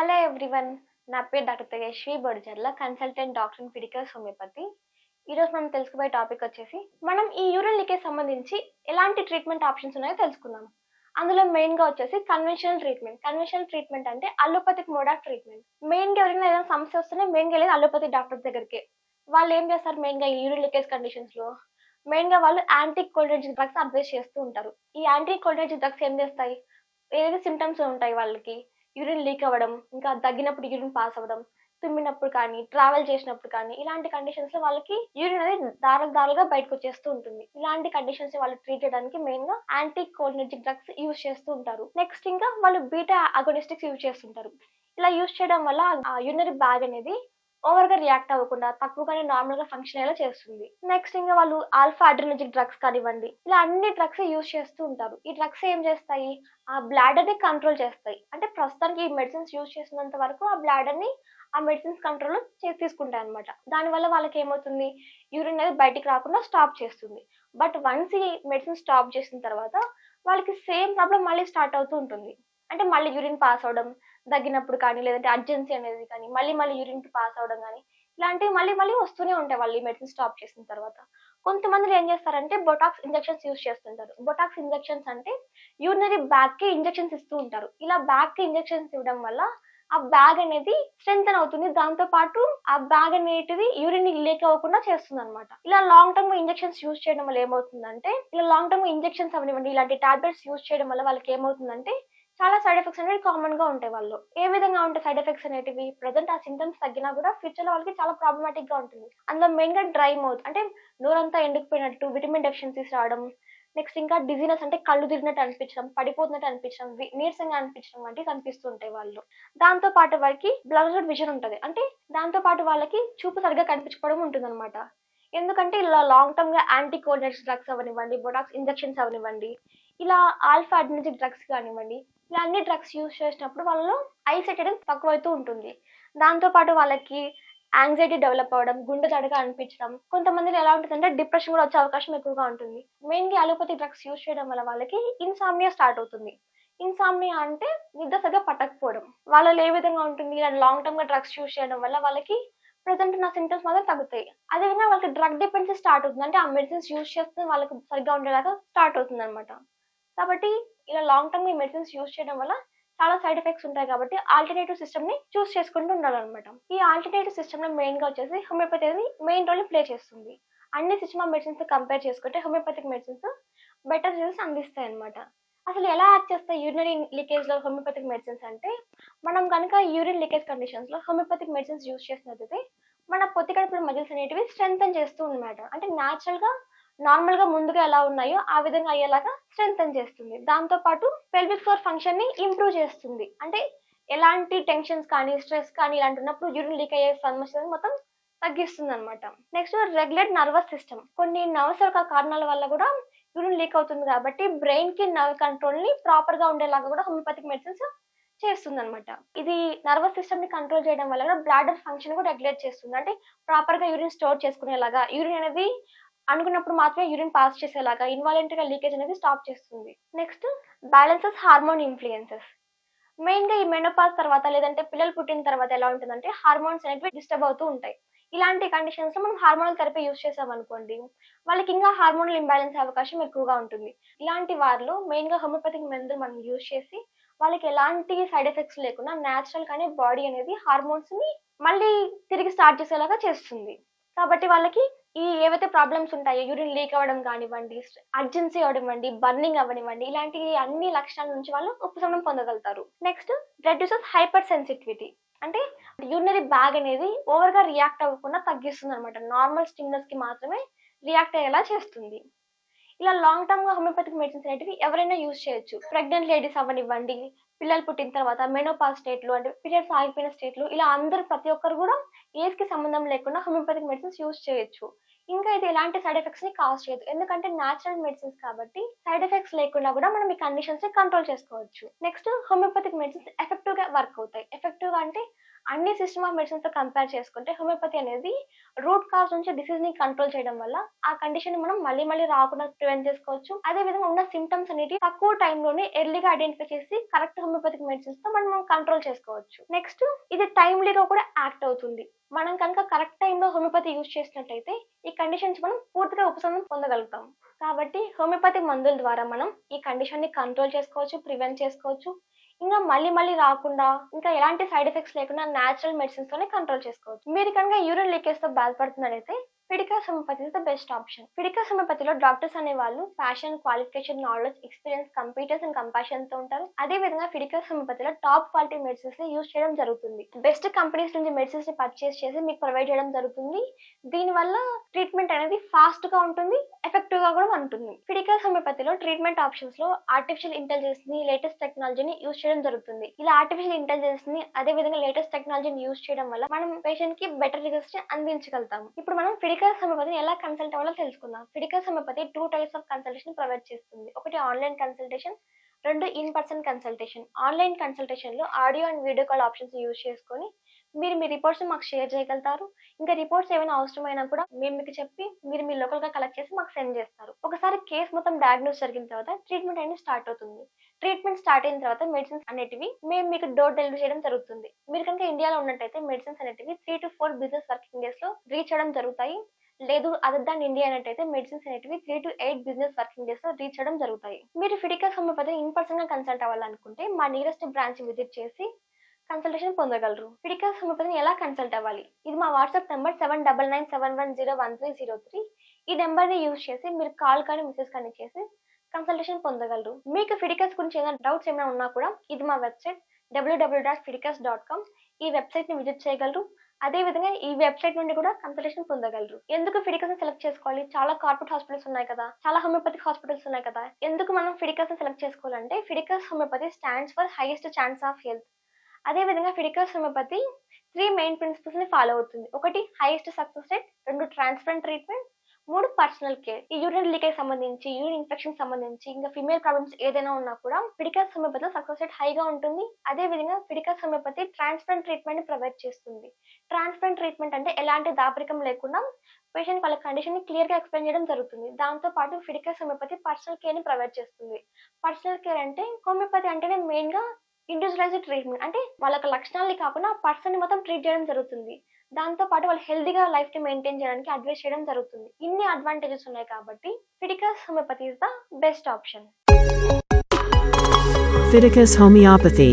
Hello everyone నా పేరు doctor Tejaswi Bodijarla consultant doctor in ఫిడికల్స్ homeopathy ఈరోజు మనం తెలుసుకోబోయే టాపిక్ వచ్చేసి మనం ఈ యూరిన్ లీకేజ్ సంబంధించి ఎలాంటి ట్రీట్మెంట్ ఆప్షన్స్ ఉన్నాయో తెలుసుకుందాం. అందులో మెయిన్గా వచ్చేసి కన్వెన్షనల్ ట్రీట్మెంట్ కన్వెన్షనల్ ట్రీట్మెంట్ అంటే అలోపతిక్ మోడ్ ఆఫ్ ట్రీట్మెంట్ మెయిన్గా ఎవరైనా ఏదైనా సమస్య వస్తేనే మెయిన్గా వెళ్ళేది అలోపతి డాక్టర్ దగ్గరికి. వాళ్ళు ఏం చేస్తారు మెయిన్గా ఈ యూరిన్ లీకేజ్ కండిషన్స్లో మెయిన్గా వాళ్ళు యాంటీ కోల్డెనర్జిక్ డ్రగ్స్ అడ్వైస్ చేస్తూ ఉంటారు. ఈ యాంటీ కోల్డెనర్జిక్ డ్రగ్స్ ఏం చేస్తాయి? ఏదైతే సిమ్టమ్స్ ఉంటాయి వాళ్ళకి? యూరిన్ లీక్ అవ్వడం ఇంకా దగ్గినప్పుడు యూరిన్ పాస్ అవ్వడం తుమ్మినప్పుడు కానీ ట్రావెల్ చేసినప్పుడు కానీ ఇలాంటి కండిషన్స్లో వాళ్ళకి యూరిన్ అనేది దారులు దారులుగా బయటకు వచ్చేస్తూ ఉంటుంది. ఇలాంటి కండిషన్స్ వాళ్ళు ట్రీట్ చేయడానికి మెయిన్గా యాంటీ కోలినర్జిక్ డ్రగ్స్ యూజ్ చేస్తూ ఉంటారు. నెక్స్ట్ ఇంకా వాళ్ళు బీటా అగోనిస్టిక్స్ యూజ్ చేస్తుంటారు. ఇలా యూజ్ చేయడం వల్ల ఆ యూరినరీ బ్యాగ్ అనేది ఓవర్గా రియాక్ట్ అవ్వకుండా తక్కువగానే నార్మల్గా ఫంక్షన్ అయ్యేలా చేస్తుంది. నెక్స్ట్ ఇంకా వాళ్ళు ఆల్ఫా అడ్రినజిక్ డ్రగ్స్ కానివ్వండి ఇలా అన్ని డ్రగ్స్ యూజ్ చేస్తూ ఉంటారు. ఈ డ్రగ్స్ ఏం చేస్తాయి? ఆ బ్లాడర్ని కంట్రోల్ చేస్తాయి. అంటే ప్రస్తుతానికి ఈ మెడిసిన్స్ యూజ్ చేసినంత వరకు ఆ బ్లాడర్ని ఆ మెడిసిన్స్ కంట్రోల్ చేసి తీసుకుంటాయి అనమాట దానివల్ల వాళ్ళకి ఏమవుతుంది? యూరిన్ అనేది బయటికి రాకుండా స్టాప్ చేస్తుంది. బట్ వన్స్ ఈ మెడిసిన్ స్టాప్ చేసిన తర్వాత వాళ్ళకి సేమ్ ప్రాబ్లం మళ్ళీ స్టార్ట్ అవుతూ ఉంటుంది. అంటే మళ్ళీ యూరిన్ పాస్ అవడం తగ్గినప్పుడు కానీ లేదంటే అర్జెన్సీ అనేది కానీ మళ్ళీ మళ్ళీ యూరిన్కి పాస్ అవడం కానీ ఇలాంటివి మళ్ళీ మళ్ళీ వస్తూనే ఉంటాయి వాళ్ళు ఈ మెడిసిన్ స్టాప్ చేసిన తర్వాత. కొంతమంది ఏం చేస్తారంటే బొటాక్స్ ఇంజెక్షన్స్ యూజ్ చేస్తుంటారు. బొటాక్స్ ఇంజెక్షన్స్ అంటే యూరినరీ బ్యాగ్కి ఇంజెక్షన్స్ ఇస్తూ ఉంటారు. ఇలా బ్యాగ్కి ఇంజెక్షన్స్ ఇవ్వడం వల్ల ఆ బ్యాగ్ అనేది స్ట్రెంగ్ అవుతుంది. దాంతో పాటు ఆ బ్యాగ్ అనేటిది యూరిన్ లీక్ అవ్వకుండా చేస్తుంది అనమాట ఇలా లాంగ్ టర్మ్ ఇంజెక్షన్స్ యూజ్ చేయడం వల్ల ఏమవుతుందంటే ఇలా లాంగ్ టర్మ్ ఇంజెక్షన్స్ అవనివ్వండి ఇలాంటి టాబ్లెట్స్ యూజ్ చేయడం వల్ల వాళ్ళకి ఏమవుతుందంటే చాలా సైడ్ ఎఫెక్ట్స్ అనేవి కామన్గా ఉంటాయి వాళ్ళు ఏ విధంగా ఉంటాయి సైడ్ ఎఫెక్ట్స్ అనేటివి? ప్రజెంట్ ఆ సింటమ్స్ తగ్గినా కూడా ఫ్యూచర్లో వాళ్ళకి చాలా ప్రాబ్లమాటిక్గా ఉంటుంది. అందులో మెయిన్గా డ్రై మౌత్ అంటే నోరంతా ఎండుకుపోయినట్టు విటమిన్ డెఫిషియన్సీస్ రావడం. నెక్స్ట్ ఇంకా డిజీనెస్ అంటే కళ్ళు తిరిగినట్టు అనిపించడం పడిపోతున్నట్టు అనిపించడం వి- నీరసంగా అనిపించడం వంటివి కనిపిస్తుంటాయి వాళ్ళు దాంతో పాటు వాళ్ళకి బ్లర్డ్ విజన్ ఉంటుంది. అంటే దాంతో పాటు వాళ్ళకి చూపు సరిగ్గా కనిపించుకోవడం ఉంటుంది ఎందుకంటే ఇలా లాంగ్ టర్మ్గా యాంటీ కోల్డెక్స్ డ్రగ్స్ అవనివ్వండి బొటాక్స్ ఇంజెక్షన్స్ అవనివ్వండి ఇలా ఆల్ఫా అడ్నెటిక్ డ్రగ్స్ కానివ్వండి ఇలాంటి డ్రగ్స్ యూజ్ చేసినప్పుడు వాళ్ళు ఐసెట్ అనేది తక్కువ అవుతూ ఉంటుంది. దాంతో పాటు వాళ్ళకి యాంగ్జైటీ డెవలప్ అవ్వడం గుండె తడగా అనిపించడం కొంతమందిలో ఎలా ఉంటుందంటే డిప్రెషన్ కూడా వచ్చే అవకాశం ఎక్కువగా ఉంటుంది. మెయిన్గా అలోపతి డ్రగ్స్ యూజ్ చేయడం వల్ల వాళ్ళకి ఇన్సామ్నియా స్టార్ట్ అవుతుంది. ఇన్సామ్నియా అంటే నిద్ర సరిగ్గా పట్టకపోవడం. వాళ్ళలో ఏ విధంగా ఉంటుంది? ఇలా లాంగ్ టర్మ్గా డ్రగ్స్ యూజ్ చేయడం వల్ల వాళ్ళకి ప్రజెంట్ నా సింటమ్స్ మాత్రం తగ్గుతాయి. అదేవిధంగా వాళ్ళకి డ్రగ్ డిపెండెన్సీ స్టార్ట్ అవుతుంది. అంటే ఆ మెడిసిన్స్ యూజ్ చేస్తే వాళ్ళకి సరిగ్గా ఉండేలాగా స్టార్ట్ అవుతుంది అనమాట కాబట్టి ఇలా లాంగ్ టర్మ్ ఈ మెడిసిన్స్ యూజ్ చేయడం వల్ల చాలా సైడ్ ఎఫెక్ట్స్ ఉంటాయి కాబట్టి ఆల్టర్నేటివ్ సిస్టమ్ని చూస్ చేసుకుంటూ ఉండాలన్నమాట. ఈ ఆల్టర్నేటివ్ సిస్టమ్లో మెయిన్గా వచ్చేసి హోమియోపతి అనేది మెయిన్ రోల్ ప్లే చేస్తుంది. అన్ని సిస్టమ్ ఆఫ్ మెడిసిన్స్ కంపేర్ చేసుకుంటే హోమియోపతిక్ మెడిసిన్స్ బెటర్ రిజల్ట్స్ అందిస్తాయి అనమాట అసలు ఎలా యాక్ట్ చేస్తాయి యూరినరీ లీకేజ్లో హోమియోపతిక్ మెడిసిన్స్ అంటే మనం కనుక యూరిన్ లీకేజ్ కండిషన్స్లో హోమియోపతిక్ మెడిసిన్స్ యూజ్ చేసినట్లయితే మన పొత్తి కడుపుల మజిల్స్ అనేటివి స్ట్రెంగ్ చేస్తూ అనమాట అంటే న్యాచురల్గా నార్మల్గా ముందుగా ఎలా ఉన్నాయో ఆ విధంగా అయ్యేలాగా స్ట్రెంగ్ చేస్తుంది. దాంతో పాటు పెల్విక్ ఫ్లోర్ ఫంక్షన్ని ఇంప్రూవ్ చేస్తుంది. అంటే ఎలాంటి టెన్షన్స్ కానీ స్ట్రెస్ కానీ ఇలాంటి ఉన్నప్పుడు యూరిన్ లీక్ అయ్యే సమస్యలను మొత్తం తగ్గిస్తుంది అనమాట నెక్స్ట్ రెగ్యులేట్ నర్వస్ సిస్టమ్ కొన్ని నర్వస్ యొక్క కారణాల వల్ల కూడా యూరిన్ లీక్ అవుతుంది కాబట్టి బ్రెయిన్కి నర్వ్ కంట్రోల్ని ప్రాపర్గా ఉండేలాగా కూడా హోమియోపతిక్ మెడిసిన్స్ చేస్తుంది అనమాట ఇది నర్వస్ సిస్టమ్ని కంట్రోల్ చేయడం వల్ల కూడా బ్లాడర్ ఫంక్షన్ కూడా రెగ్యులేట్ చేస్తుంది. అంటే ప్రాపర్గా యూరిన్ స్టోర్ చేసుకునేలాగా యూరిన్ అనేది అనుకున్నప్పుడు మాత్రమే యూరిన్ పాస్ చేసేలాగా ఇన్వాలంటరీగా లీకేజ్ అనేది స్టాప్ చేస్తుంది. నెక్స్ట్ బ్యాలెన్సెస్ హార్మోన్ ఇన్ఫ్లుయెన్సెస్ మెయిన్గా ఈ మెనోపాస్ తర్వాత లేదంటే పిల్లలు పుట్టిన తర్వాత ఎలా ఉంటుందంటే హార్మోన్స్ అనేవి డిస్టర్బ్ అవుతూ ఉంటాయి. ఇలాంటి కండిషన్స్లో మనం హార్మోనల్ థెరపీ యూస్ చేసామనుకోండి వాళ్ళకి ఇంకా హార్మోనల్ ఇంబ్యాలెన్స్ అవకాశం ఎక్కువగా ఉంటుంది. ఇలాంటి వారిలో మెయిన్గా హోమియోపతిక్ మందులు మనం యూస్ చేసి వాళ్ళకి ఎలాంటి సైడ్ ఎఫెక్ట్స్ లేకుండా న్యాచురల్ గానే బాడీ అనేది హార్మోన్స్ని మళ్ళీ తిరిగి స్టార్ట్ చేసేలాగా చేస్తుంది. కాబట్టి వాళ్ళకి ఈ ఏవైతే ప్రాబ్లమ్స్ ఉంటాయో యూరిన్ లీక్ అవ్వడం కానివ్వండి అర్జెన్సీ అవనివ్వండి బర్నింగ్ అవనివ్వండి ఇలాంటి అన్ని లక్షణాల నుంచి వాళ్ళు ఉపశమనం పొందగలుగుతారు. నెక్స్ట్ రెడ్యూసెస్ హైపర్ సెన్సిటివిటీ అంటే యూరినరీ బ్యాగ్ అనేది ఓవర్గా రియాక్ట్ అవ్వకుండా తగ్గిస్తుంది అనమాట నార్మల్ స్టిమ్యులస్కి మాత్రమే రియాక్ట్ అయ్యేలా చేస్తుంది. ఇలా లాంగ్ టర్మ్గా హోమియోపతిక్ మెడిసిన్స్ అనేటివి ఎవరైనా యూజ్ చేయొచ్చు. ప్రెగ్నెంట్ లేడీస్ అవ్వనివ్వండి పిల్లలు పుట్టిన తర్వాత మెనోపాస్ స్టేట్లు అంటే పీరియడ్స్ ఆగిపోయిన స్టేట్లు ఇలా అందరు ప్రతి ఒక్కరు కూడా ఏజ్కి సంబంధం లేకుండా హోమియోపతిక్ మెడిసిన్స్ యూజ్ చేయొచ్చు. ఇంకా ఇది ఎలాంటి సైడ్ ఎఫెక్ట్స్ని కాజ్ చేయదు. ఎందుకంటే న్యాచురల్ మెడిసిన్స్ కాబట్టి సైడ్ ఎఫెక్ట్స్ లేకుండా కూడా మనం ఈ కండిషన్స్ని కంట్రోల్ చేసుకోవచ్చు. నెక్స్ట్ హోమియోపతిక్ మెడిసిన్స్ ఎఫెక్టివ్గా వర్క్ అవుతాయి. ఎఫెక్టివ్గా అంటే అన్ని సిస్టమ్ ఆఫ్ మెడిసిన్స్తో కంపేర్ చేసుకుంటే హోమియోపతి అనేది రూట్ కాజ్ నుంచి డిసీజ్ని కంట్రోల్ చేయడం వల్ల ఆ కండిషన్ మనం మళ్ళీ మళ్ళీ రాకుండా ప్రివెంట్ చేసుకోవచ్చు. అదే విధంగా ఉన్న సిమ్టమ్స్ అనేవి తక్కువ టైంలోనే ఎర్లీగా ఐడెంటిఫై చేసి కరెక్ట్ హోమియోపతిక్ మెడిసిన్స్తో మనం కంట్రోల్ చేసుకోవచ్చు. నెక్స్ట్ ఇది టైమ్లీగా కూడా యాక్ట్ అవుతుంది. మనం కనుక కరెక్ట్ టైంలో హోమియోపతి యూజ్ చేసినట్టయితే ఈ కండిషన్స్ మనం పూర్తిగా ఉపశమనం పొందగలుగుతాం. కాబట్టి హోమియోపతి మందుల ద్వారా మనం ఈ కండిషన్ని కంట్రోల్ చేసుకోవచ్చు ప్రివెంట్ చేసుకోవచ్చు. ఇంకా మళ్ళీ మళ్ళీ రాకుండా ఇంకా ఎలాంటి సైడ్ ఎఫెక్ట్స్ లేకుండా న్యాచురల్ మెడిసిన్స్ తోనే కంట్రోల్ చేసుకోవచ్చు. మీరు కనుక యూరిన్ లీకేజ్తో బాధపడుతున్నట్టయితే ఫిడికా సమపతి ఇస్ ద బెస్ట్ ఆప్షన్ ఫిడికా సమపతిలో డాక్టర్స్ అనే వాళ్ళు passion qualification knowledge experience computers and కంపాషన్తో ఉంటారు. అదే విధంగా ఫిడికా సమపతిలో టాప్ క్వాలిటీ మెడిసిన్స్ని యూజ్ చేయడం జరుగుతుంది. బెస్ట్ కంపెనీస్ నుంచి మెడిసిన్స్ని పర్చేస్ చేసి మీకు ప్రొవైడ్ చేయడం జరుగుతుంది. దీనివల్ల ట్రీట్మెంట్ అనేది ఫాస్ట్గా ఉంటుంది ఎఫెక్టివ్గా కూడా ఉంటుంది. ఫిడికా సమపతిలో ట్రీట్మెంట్ ఆప్షన్స్లో ఆర్టిఫిషియల్ ఇంటెలిజెన్స్ని లేటెస్ట్ టెక్నాలజీని యూజ్ చేయడం జరుగుతుంది. ఇలా ఆర్టిఫిషియల్ ఇంటెలిజెన్స్ని అదే విధంగా లేటెస్ట్ టెక్నాలజీని యూజ్ చేయడం వల్ల మనం పేషెంట్కి బెటర్ రిజల్ట్స్ని అందించగలుగుతాం ఇప్పుడు మనం ఫిడికల్ హోమియోపతిని ఎలా కన్సల్ట్ అవ్వాలో తెలుసుకుందాం. ఫిడికల్ homeopathy two types of consultation provide చేస్తుంది. ఒకటి ఆన్లైన్ కన్సల్టేషన్ రెండు in person consultation online కన్సల్టేషన్లో audio and video call options use చేసుకొని మీరు మీ రిపోర్ట్స్ మాకు షేర్ చేయగలుగుతారు. ఇంకా రిపోర్ట్స్ ఏమైనా అవసరమైనా కూడా మేము మీకు చెప్పి మీరు మీ లోకల్గా కలెక్ట్ చేసి మాకు సెండ్ చేస్తారు. ఒకసారి కేసు మొత్తం డయాగ్నోస్ జరిగిన తర్వాత ట్రీట్మెంట్ అనేది స్టార్ట్ అవుతుంది. ట్రీట్మెంట్ స్టార్ట్ అయిన తర్వాత మెడిసిన్స్ అనేటివి మేము మీకు డోర్ డెలివరీ చేయడం జరుగుతుంది. మీరు కనుక ఇండియాలో ఉన్నట్టయితే మెడిసిన్స్ అనేటివి three to four business working డేస్లో రీచ్ అవ్వడం జరుగుతాయి. లేదు అదర్ దాన్ ఇండియా అన్నట్టయితే మెడిసిన్స్ అనేటివి three to eight business working డేస్లో రీచ్ అవ్వడం జరుగుతాయి. మీరు ఫిడికల్ హోమియోపతి ఇన్ పర్సన్గా కన్సల్ట్ అవ్వాలనుకుంటే మా నియరెస్ట్ బ్రాంచ్ విజిట్ చేసి కన్సల్టేషన్ పొందగలరు. ఫిడికల్ హోమియోపతిని ఎలా కన్సల్ట్ అవ్వాలి? ఇది మా WhatsApp number seven double nine seven one zero one three zero three ఈ నెంబర్ని యూజ్ చేసి మీరు కాల్ కానీ మెసేజ్ కానీ చేసి కన్సల్టేషన్ పొందగలరు. మీకు ఫిడికస్ గురించి ఏదైనా డౌట్స్ ఏమైనా ఉన్నా కూడా ఇది మా వెబ్సైట్ డబ్ల్యూడబ్ల్యూ డాట్ ఫిడికస్ డాట్ కామ్ ఈ వెబ్సైట్ని విజిట్ చేయగలరు. అదే విధంగా ఈ వెబ్సైట్ నుండి కూడా కన్సల్టేషన్ పొందగలరు. ఎందుకు ఫిడికస్ సెలెక్ట్ చేసుకోవాలి? చాలా కార్పొరేట్ హాస్పిటల్స్ ఉన్నాయి కదా. చాలా హోమియోపతిక్ హాస్పిటల్స్ ఉన్నాయి కదా. ఎందుకు మనం ఫిడికస్ సెలెక్ట్ చేసుకోవాలంటే Fidicus homeopathy stands for highest chance of health. అదే విధంగా ఫిడికస్ హోమియోపతి త్రీ మెయిన్ ప్రిన్సిపల్స్ని ఫాలో అవుతుంది. ఒకటి హైయెస్ట్ సక్సెస్ రేట్. రెండు ట్రాన్స్పరెంట్ ట్రీట్మెంట్. మూడు పర్సనల్ కేర్ ఈ యూరిన్ లీకేజ్ సంబంధించి యూరిన్ ఇన్ఫెక్షన్ సంబంధించి ఇంకా ఫిమేల్ ప్రాబ్లమ్స్ ఏదైనా ఉన్నా కూడా ఫిడికల్ హోమియోపతిలో సక్సెస్ రేట్ హైగా ఉంటుంది. అదే విధంగా ఫిడికల్ హోమియోపతి ట్రాన్స్ప్లాంట్ ట్రీట్మెంట్ ప్రొవైడ్ చేస్తుంది. ట్రాన్స్ప్లాంట్ ట్రీట్మెంట్ అంటే ఎలాంటి దాపరికం లేకుండా పేషెంట్ వాళ్ళ కండిషన్ని క్లియర్గా ఎక్స్ప్లెయిన్ చేయడం జరుగుతుంది. దాంతో పాటు ఫిడికల్ హోమియోపతి పర్సనల్ కేర్ని ప్రొవైడ్ చేస్తుంది. పర్సనల్ కేర్ అంటే హోమియోపతి అంటేనే మెయిన్గా ఇండివిజువలైజ్డ్ ట్రీట్మెంట్ అంటే వాళ్ళ లక్షణాలని కాకుండా పర్సన్ని మొత్తం ట్రీట్ చేయడం జరుగుతుంది. దాంతో పాటు వాళ్ళు హెల్దీగా లైఫ్ని మెయింటైన్ చేయడానికి అడ్వైస్ చేయడం జరుగుతుంది. ఇన్ని అడ్వాంటేజెస్ ఉన్నాయి కాబట్టి Fidicus homeopathy is the best option. Fidicus homeopathy